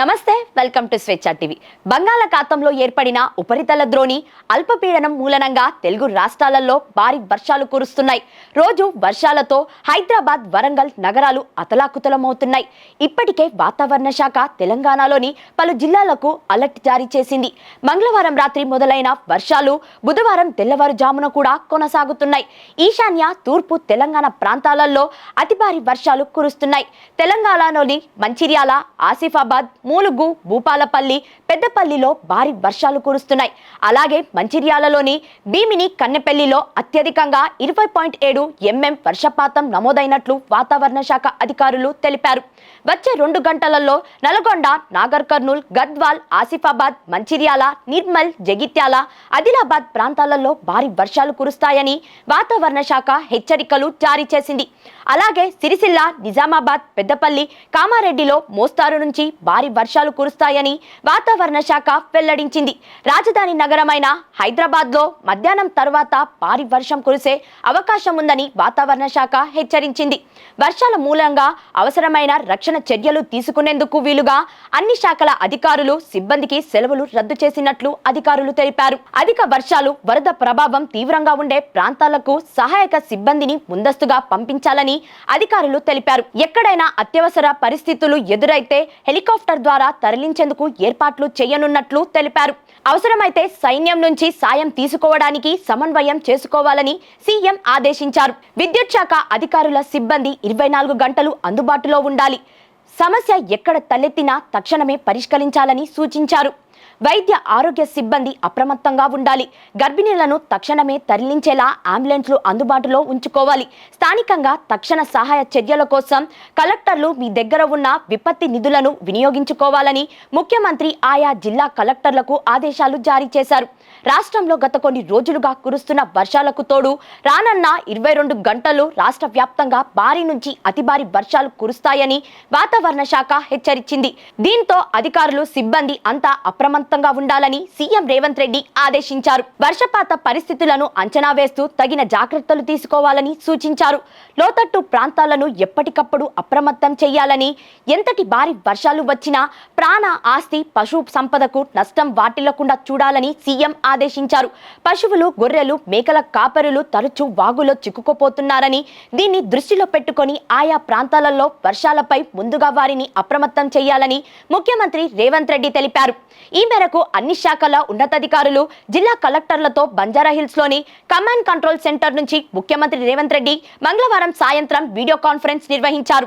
నమస్తే welcome to స్వేచ్ఛ TV. బంగాళాఖాతంలో ఏర్పడిన ఉపరితల ద్రోణి అల్పపీడనం మూలనంగా తెలుగు రాష్ట్రాలలో భారీ వర్షాలు కురుస్తున్నాయి. రోజు వర్షాలతో హైదరాబాద్ వరంగల్ నగరాలు అతలాకుతలమవుతున్నాయి. ఇప్పటికే వాతావరణ శాఖ తెలంగాణలోని పలు జిల్లాలకు అలర్ట్ జారీ చేసింది. మంగళవారం రాత్రి మొదలైన వర్షాలు బుధవారం తెల్లవారుజామున కూడా కొనసాగుతున్నాయి. ఈశాన్య తూర్పు తెలంగాణ ప్రాంతాలలో అతి భారీ వర్షాలు కురుస్తున్నాయి. తెలంగాణలోని మంచిర్యాల ఆసిఫాబాద్ మూలుగు భూపాలపల్లి పెద్దపల్లిలో భారీ వర్షాలు కురుస్తున్నాయి. అలాగే మంచిర్యాలలోని భీమిని కన్నెపల్లిలో అత్యధికంగా ఇరవై పాయింట్ ఏడు ఎంఎం వర్షపాతం నమోదైనట్లు వాతావరణ శాఖ అధికారులు తెలిపారు. వచ్చే రెండు గంటలలో నల్గొండ నాగర్ కర్నూల్ గద్వాల్ ఆసిఫాబాద్ మంచిర్యాల నిర్మల్ జగిత్యాల ఆదిలాబాద్ ప్రాంతాలలో భారీ వర్షాలు కురుస్తాయని వాతావరణ శాఖ హెచ్చరికలు జారీ చేసింది. అలాగే సిరిసిల్ల నిజామాబాద్ పెద్దపల్లి కామారెడ్డిలో మోస్తారు నుంచి భారీ వర్షాలు కురుస్తాయని వాతావరణ శాఖ వెల్లడించింది. రాజధాని నగరమైన హైదరాబాద్లో మధ్యాహ్నం తర్వాత భారీ వర్షం కురిసే అవకాశం ఉందని వాతావరణ శాఖ హెచ్చరించింది. వర్షాల మూలంగా అవసరమైన రక్షణ చర్యలు తీసుకునేందుకు వీలుగా అన్ని శాఖల అధికారులు సిబ్బందికి సెలవులు రద్దు చేసినట్లు అధికారులు తెలిపారు. అధిక వర్షాలు వరద ప్రభావం తీవ్రంగా ఉండే ప్రాంతాలకు సహాయక సిబ్బందిని ముందస్తుగా పంపించాలని అధికారులు తెలిపారు. ఎక్కడైనా అత్యవసర పరిస్థితులు ఎదురైతే హెలికాప్టర్ ద్వారా తరలించేందుకు ఏర్పాట్లు చేయనున్నట్లు తెలిపారు. అవసరమైతే సైన్యం నుంచి సాయం తీసుకోవడానికి సమన్వయం చేసుకోవాలని సీఎం ఆదేశించారు. విద్యుత్ శాఖ అధికారుల సిబ్బంది ఇరవై నాలుగు గంటలు అందుబాటులో ఉండాలి. సమస్య ఎక్కడ తలెత్తినా తక్షణమే పరిష్కరించాలని సూచించారు. వైద్య ఆరోగ్య సిబ్బంది అప్రమత్తంగా ఉండాలి. గర్భిణీలను తక్షణమే తరలించేలా అంబులెన్స్లు అందుబాటులో ఉంచుకోవాలి. స్థానికంగా తక్షణ సహాయ చర్యల కోసం కలెక్టర్లు మీ దగ్గర ఉన్న విపత్తి నిధులను వినియోగించుకోవాలని ముఖ్యమంత్రి ఆయా జిల్లా కలెక్టర్లకు ఆదేశాలు జారీ చేశారు. రాష్ట్రంలో గత కొన్ని రోజులుగా కురుస్తున్న వర్షాలకు తోడు రానున్న ఇరవై రెండు గంటలు రాష్ట్ర వ్యాప్తంగా భారీ నుంచి అతి భారీ వర్షాలు కురుస్తాయని వాతావరణ శాఖ హెచ్చరించింది. దీంతో అధికారులు సిబ్బంది అంతా అప్రమత్తంగా ఉండాలని సీఎం రేవంత్ రెడ్డి ఆదేశించారు. వర్షపాత పరిస్థితులను అంచనా వేస్తూ తగిన జాగ్రత్తలు తీసుకోవాలని సూచించారు. లోతట్టు ప్రాంతాలను ఎప్పటికప్పుడు అప్రమత్తం చేయాలని ఎంతటి భారీ వర్షాలు వచ్చినా ప్రాణ ఆస్తి పశు సంపదకు నష్టం వాటిల్లకుండా చూడాలని సీఎం ఆదేశించారు. పశువులు గొర్రెలు మేకల కాపరులు తరచూ వాగులో చిక్కుకుపోతున్నారని దీన్ని దృష్టిలో పెట్టుకొని ఆయా ప్రాంతాలలో వర్షాలపై ముందుగా వారిని అప్రమత్తం చేయాలని ముఖ్యమంత్రి రేవంత్ రెడ్డి తెలిపారు. ఈ మేరకు అన్ని శాఖల ఉన్నతాధికారులు జిల్లా కలెక్టర్లతో బంజారాహిల్స్లోని కమాండ్ కంట్రోల్ సెంటర్ నుంచి ముఖ్యమంత్రి రేవంత్ రెడ్డి మంగళవారం సాయంత్రం వీడియో కాన్ఫరెన్స్ నిర్వహించారు.